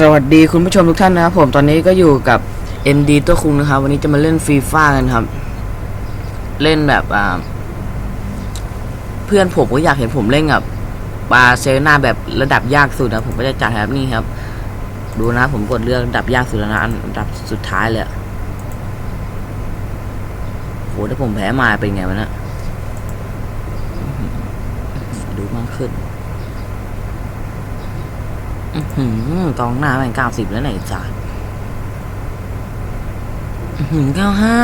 สวัสดีคุณผู้ชมทุกท่านนะครับผมตอนนี้ก็อยู่กับ MD ตัวคุงนะครับ วันนี้จะมาเล่นฟรีฟ่ากันครับ เล่นแบบอ่าเพื่อนผมก็อยากเห็นผมเล่นกับบาเซลนาแบบระดับยากสุดนะผมก็จะจัดแบบนี้ครับ ดูนะผมกดเลือกระดับยากสุดแล้วนะอันดับสุดท้ายเลยอะโหถ้าผมแพ้มาเป็นไงวะเนะดูมากขึ้น กองหน้าแม่งเก้าสิบแล้วไหนจ้าเก้าห้า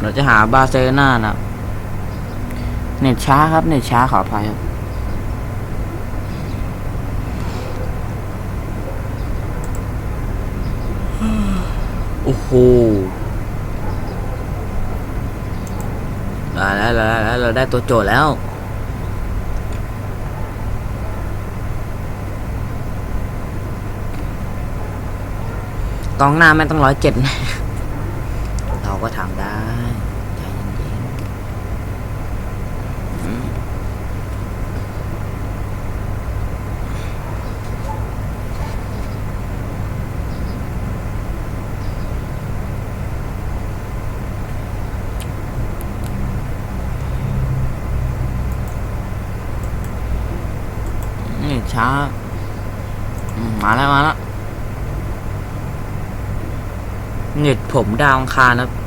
เราจะหาบาร์เซโลนานะเน็ตช้าครับ เน็ตช้าขออภัยครับโอ้โหได้แล้วได้แล้วเราได้ตัวโจทย์แล้ว กองหน้าไม่ต้องร้อยเจ็ดเราก็ทำได้ใจเย็นๆนี่ช้า มาแล้ว มาแล้ว เน็ตผมดาวอังคารนะครับ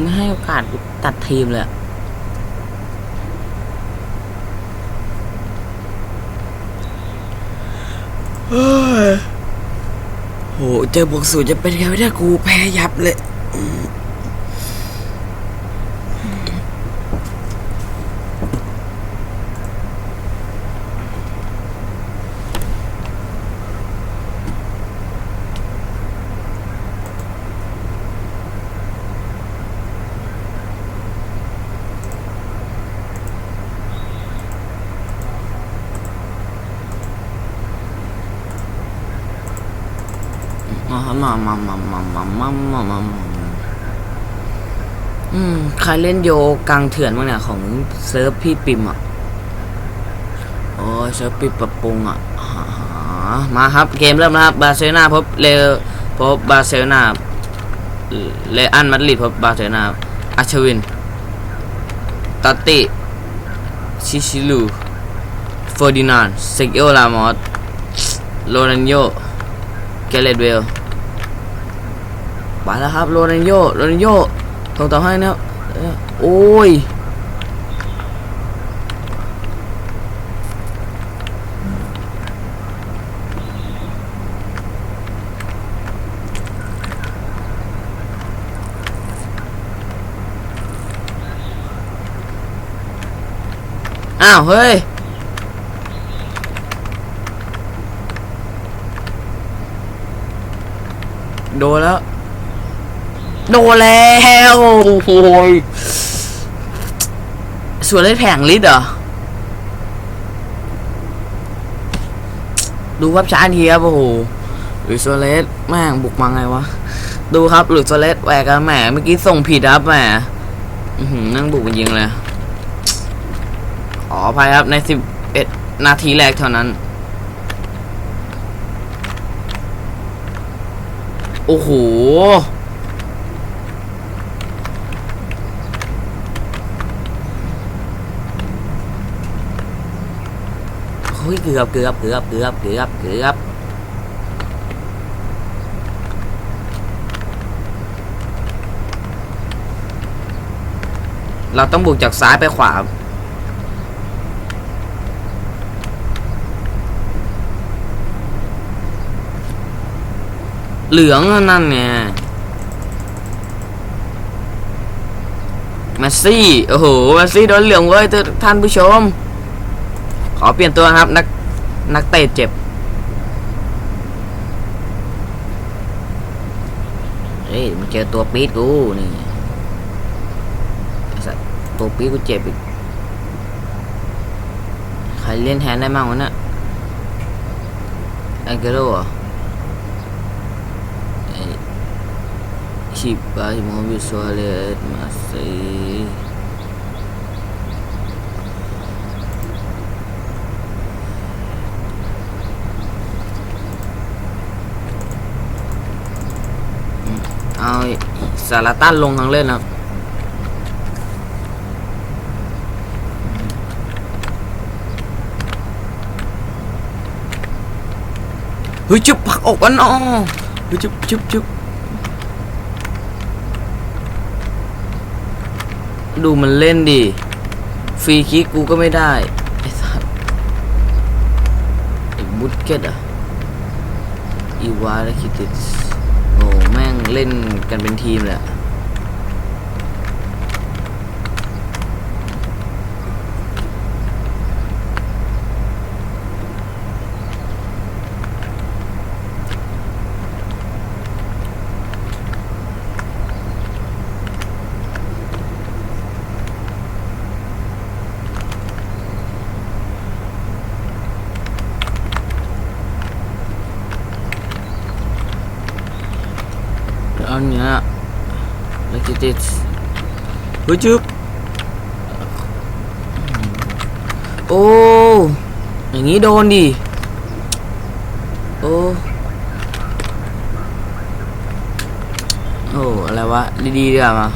ไม่ให้โอกาสตัดทีมเลยอะเฮ้ยโห เจอบวกศูนย์จะเป็นไงไม่ได้กูแพ้ยับเลย มามามามามามามามามามาอืมใครเล่นโยกังเถื่อนบ้างเนี่ยของเซิร์ฟพี่ปิมอะโอ้ยเซิร์ฟปิมปรับปรุงอะมาครับเกมเริ่มแล้วครับบาร์เซโลนาพบเลพบบาร์เซโลนาเลอันมาดริดพบบาร์เซโลนาอาชวินตอตติชิชิลูเฟอร์ดินานด์เซกิโอลามอสโรนันโยเกเรตเวล ไปแล้วครับโรนันโยโรนันโยส่งต่อให้นะครับโอ้ยอ้าว เฮ้ย โดนแล้ว โดนแล้วโอ้ยส่วนเล่แผงลิดเหรอ ดูครับช้าทีครับโอ้โหหรือโซเลสแม่งบุกมาไงวะ ดูครับหรือโซเลสแหวกกันแหมเมื่อกี้ส่งผิดครับแหมนั่งบุกจริงเลยขออภัยครับในสิบเอ็ดนาทีแรกเท่านั้น โอ้โห เฮ้ยเกือบเกือบเกือบเกือบเกือบเกือบเราต้องบุกจากซ้ายไปขวา เหลืองนั่นไงแมสซี่ โอ้โหแมสซี่โดนเหลืองเว้ยท่านผู้ชม ขอเปลี่ยนตัวนะครับ นักนักเตะเจ็บเฮ้ยมันเจอตัวปี๊ดกูนี่สัสตัวปี๊ดกูเจ็บอีกใครเล่นแทนได้มั่งวะเนี่ยแองเกโร่เหรอไอ้ชิบะฮิโมบิสวาเลสมาซีเอา สารตันลงทางเล่นครับ เฮ้ยจุบผักอกกันอ๋อเฮ้ยจุบจุบจุบดูมันเล่นดิ ฟรีคิกกูก็ไม่ได้ ไอ้สัสไอ้บุตเกตอะอีวาและคิติส เล่นกันเป็นทีมเลย อะเนี้ยเล้วคิติสเฮ้ยจุบโอ้อย่างนี้โดนดิโอ้โอ้อะไรวะดีๆดีกว่ามา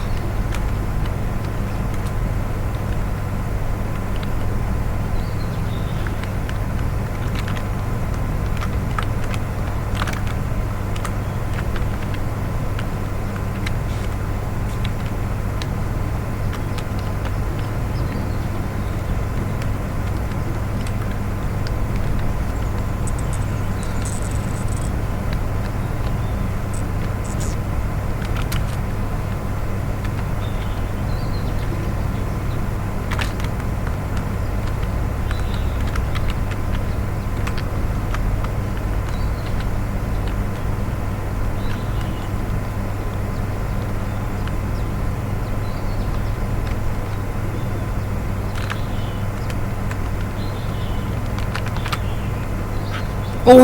โอ้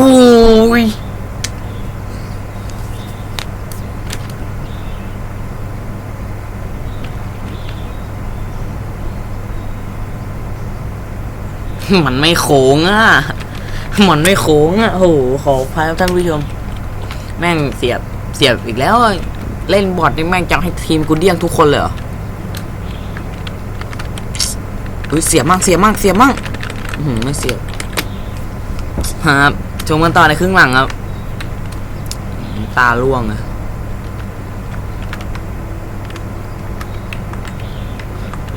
ย มันไม่โค้งอะ มันไม่โค้งอะ โอ้โห ขออภัยท่านผู้ชม แม่งเสียบ เสียบอีกแล้ว เล่นบอทนี่แม่งจะให้ทีมกูเดี้ยงทุกคนเลยเหรออุ้ยเสียบมากเสียบมากเสียบมากอื้อหือไม่เสียบครับชมกันต่อในครึ่งหลังครับ ตาล่วงอะ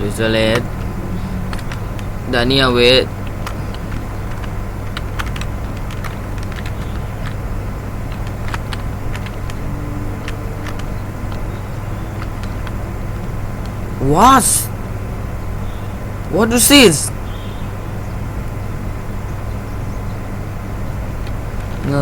ลิซเลสดานิเอลเวส วอ t what is this เงิ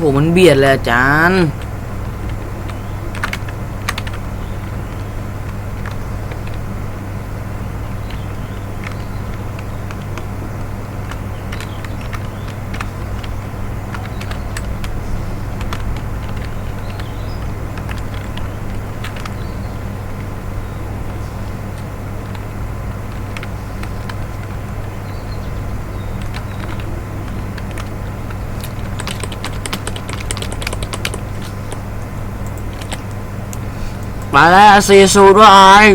โหมันเบียดเลยอาจารย์ มาแล้วซีซูด้วย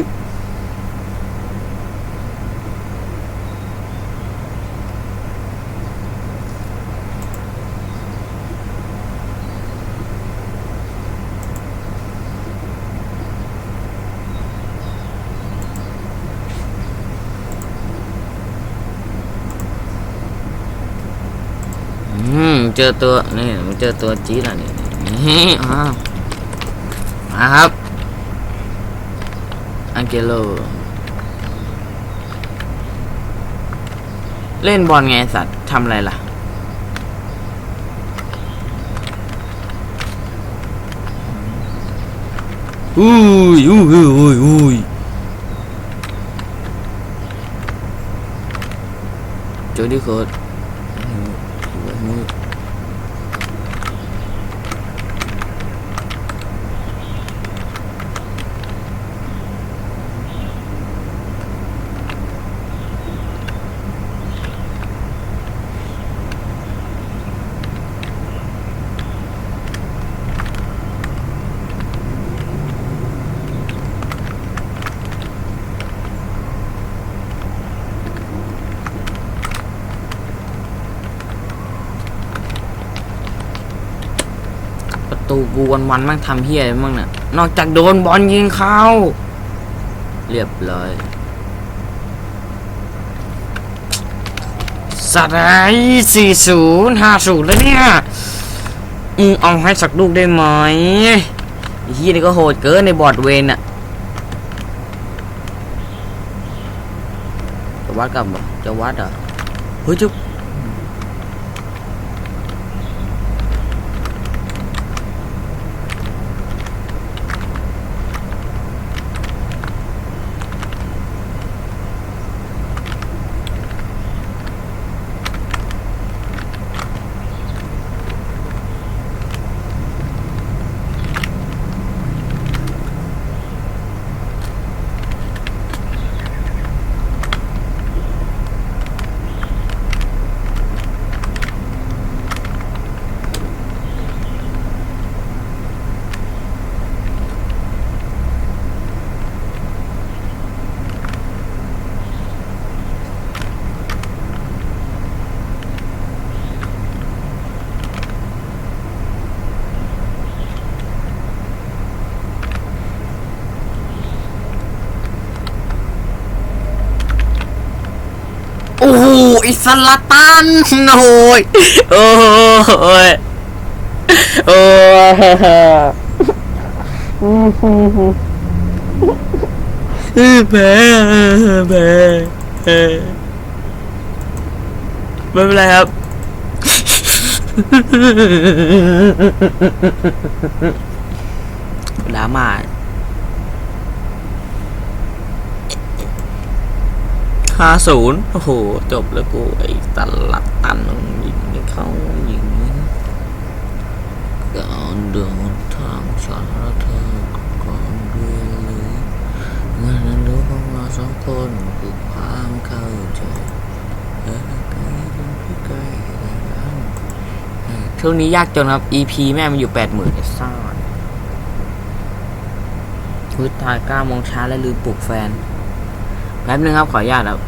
อืมเจอตัวนี่มันเจอตัวจี๊ดอะนี่นี่อ้าวมาครับ อังเกโล เล่นบอลไงสัตว์ทำอะไรล่ะ อุ้ยอุ้ยอุ้ยอุ้ยอุ้ยเจอที่โคต ตูกูวันวันๆมั่งทำเฮียอะไรมั่งเนี่ยนอกจากโดนบอลยิงเข้า เรียบร้อยสัตว์ไอ้สี่ศูนย์ห้าศูนย์แล้วเนี่ยอืมเอาให้สักลูกได้ไหมไอ้เฮียนี่ก็โหดเกินในบอดเวนอะจะวัดกับจะวัดเหรอเฮ้ยจะ โอ้โหอิ สลาตันโอ้ยโอ้ยโอ้ยแพ้แพ้ไม่เป็นไรครับดราม่า ห้าศูนย์โอ้โห จบแล้วกู ไอ้ตลัดตันยิงไม่เข้ายิงก่อนเดินทางฉันและเธอก่อนเรียนเลยเมื่อนั้นรู้พวกเราสองคนคือความเข้าใจเออใกล้เป็นพี่ใกลกันเออช่วงนี้ยากจนครับ EP แม่มันอยู่แปดหมื่นไอ้ซ่านพื้นทายเก้าโมงเช้าและลืมปลุกแฟนแป๊บนึงครับ ขออนุญาตครับ